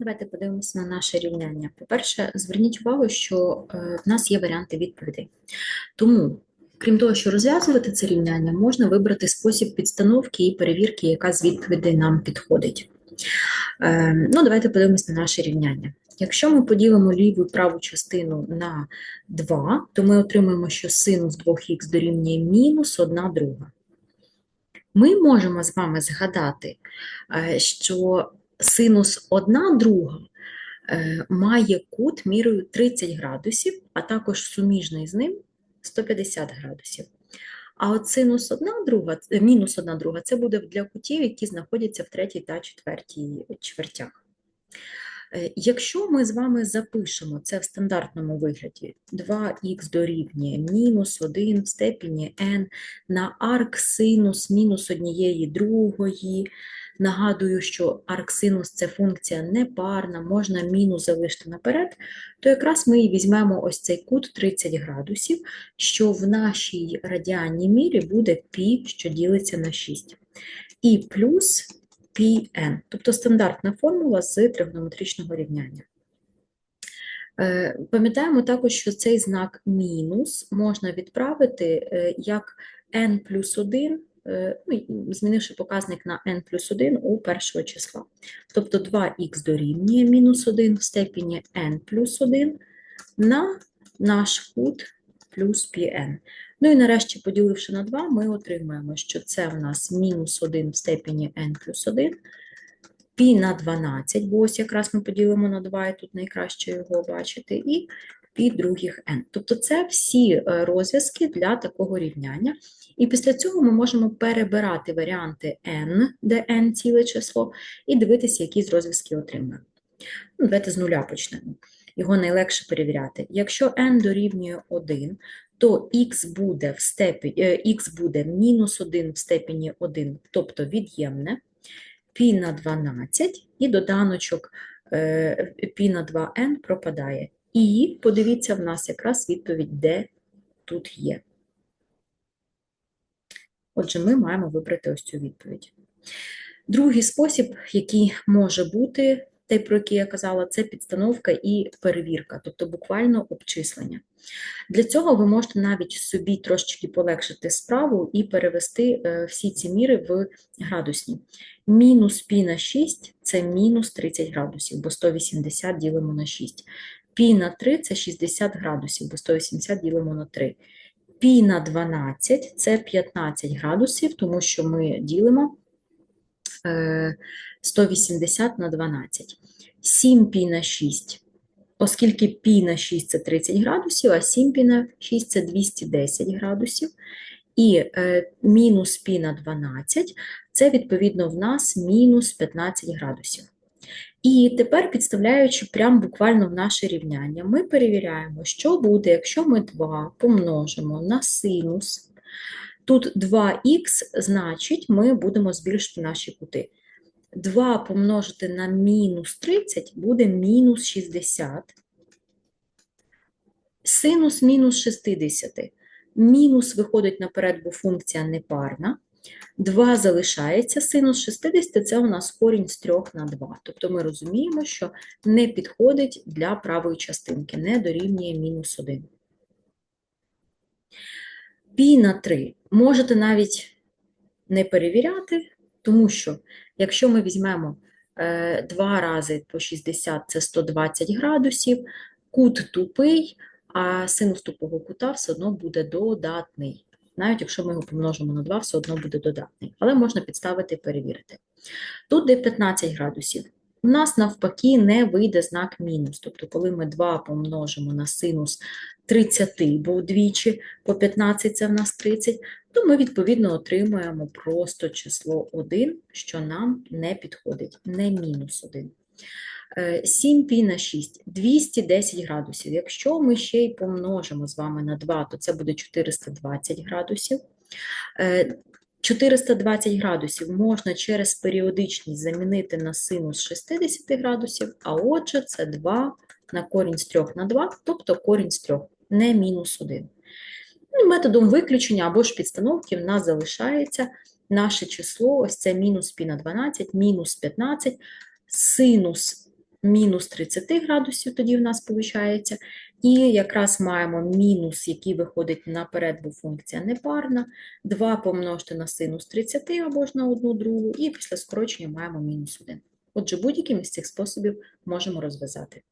Давайте подивимося на наше рівняння. По-перше, зверніть увагу, що е, в нас є варіанти відповідей. Тому, крім того, що розв'язувати це рівняння, можна вибрати спосіб підстановки і перевірки, яка з відповідей нам підходить. Е, ну, давайте подивимося на наше рівняння. Якщо ми поділимо ліву і праву частину на 2, то ми отримаємо, що синус 2х дорівнює мінус 1 друга. Ми можемо з вами згадати, е, що синус 1 друга е, має кут мірою 30 градусів, а також суміжний з ним 150 градусів. А от синус 1 друга, е, мінус 1 друга це буде для кутів, які знаходяться в третій та четвертій чвертях. Е, якщо ми з вами запишемо це в стандартному вигляді 2х дорівнює мінус 1 в степені n на арксинус мінус однієї другої, нагадую, що арксинус це функція непарна, можна мінус залишити наперед, то якраз ми і візьмемо ось цей кут 30 градусів, що в нашій радіанній мірі буде π, що ділиться на 6. І плюс Pn, тобто стандартна формула з тригонометричного рівняння. Е, пам'ятаємо також, що цей знак мінус можна відправити е, як n плюс 1, е, ну, змінивши показник на n плюс 1 у першого числа. Тобто 2х дорівнює мінус 1 в степені n плюс 1 на наш кут плюс pn. Ну і нарешті, поділивши на 2, ми отримаємо, що це в нас мінус 1 в степені n плюс 1, пі на 12, бо ось якраз ми поділимо на 2, і тут найкраще його бачити, і пі других n. Тобто це всі е, розв'язки для такого рівняння. І після цього ми можемо перебирати варіанти n, де n ціле число, і дивитися, які з розв'язків отримаємо. Ну, Давайте з нуля почнемо. Його найлегше перевіряти. Якщо n дорівнює 1, то х буде в степені, е, х буде мінус 1 в степені 1, тобто від'ємне, π на 12 і доданочок е, π на 2n пропадає. І подивіться, в нас якраз відповідь, де тут є. Отже, ми маємо вибрати ось цю відповідь. Другий спосіб, який може бути, те, про який я казала, це підстановка і перевірка, тобто буквально обчислення. Для цього ви можете навіть собі трошечки полегшити справу і перевести е, всі ці міри в градусні. Мінус пі на 6 це мінус 30 градусів, бо 180 ділимо на 6. Пі на 3 це 60 градусів, бо 180 ділимо на 3. Пі на 12 це 15 градусів, тому що ми ділимо 180 е, на 12. 7 пі на 6 оскільки пі на 6 це 30 градусів, а 7 пі на 6 це 210 градусів. І е, мінус пі на 12 це, відповідно, в нас мінус 15 градусів. І тепер, підставляючи прямо буквально в наше рівняння, ми перевіряємо, що буде, якщо ми 2 помножимо на синус. Тут 2х, значить, ми будемо збільшити наші кути. 2 помножити на мінус 30 буде мінус 60. Синус мінус 60. Мінус виходить наперед, бо функція непарна. 2 залишається, синус 60 це у нас корінь з 3 на 2. Тобто ми розуміємо, що не підходить для правої частинки, не дорівнює мінус 1. Пі на 3 можете навіть не перевіряти, тому що якщо ми візьмемо 2 е, рази по 60 це 120 градусів, кут тупий, а синус тупого кута все одно буде додатний. Навіть якщо ми його помножимо на 2, все одно буде додатний. Але можна підставити і перевірити. Тут де 15 градусів. У нас навпаки не вийде знак мінус. Тобто, коли ми 2 помножимо на синус 30, бо вдвічі по 15 це в нас 30, то ми, відповідно, отримуємо просто число 1, що нам не підходить, не мінус 1. 7 пі на 6 210 градусів. Якщо ми ще й помножимо з вами на 2, то це буде 420 градусів. 420 градусів можна через періодичність замінити на синус 60 градусів, а отже, це 2 на корінь з 3 на 2, тобто корінь з 3, не мінус 1. Ну, методом виключення або ж підстановки в нас залишається наше число, ось це мінус пі на 12, мінус 15, синус мінус 30 градусів, тоді в нас виходить. І якраз маємо мінус, який виходить наперед, бо функція непарна. 2 помножити на синус 30 або ж на одну другу, і після скорочення маємо мінус 1. Отже, будь-яким із цих способів можемо розв'язати.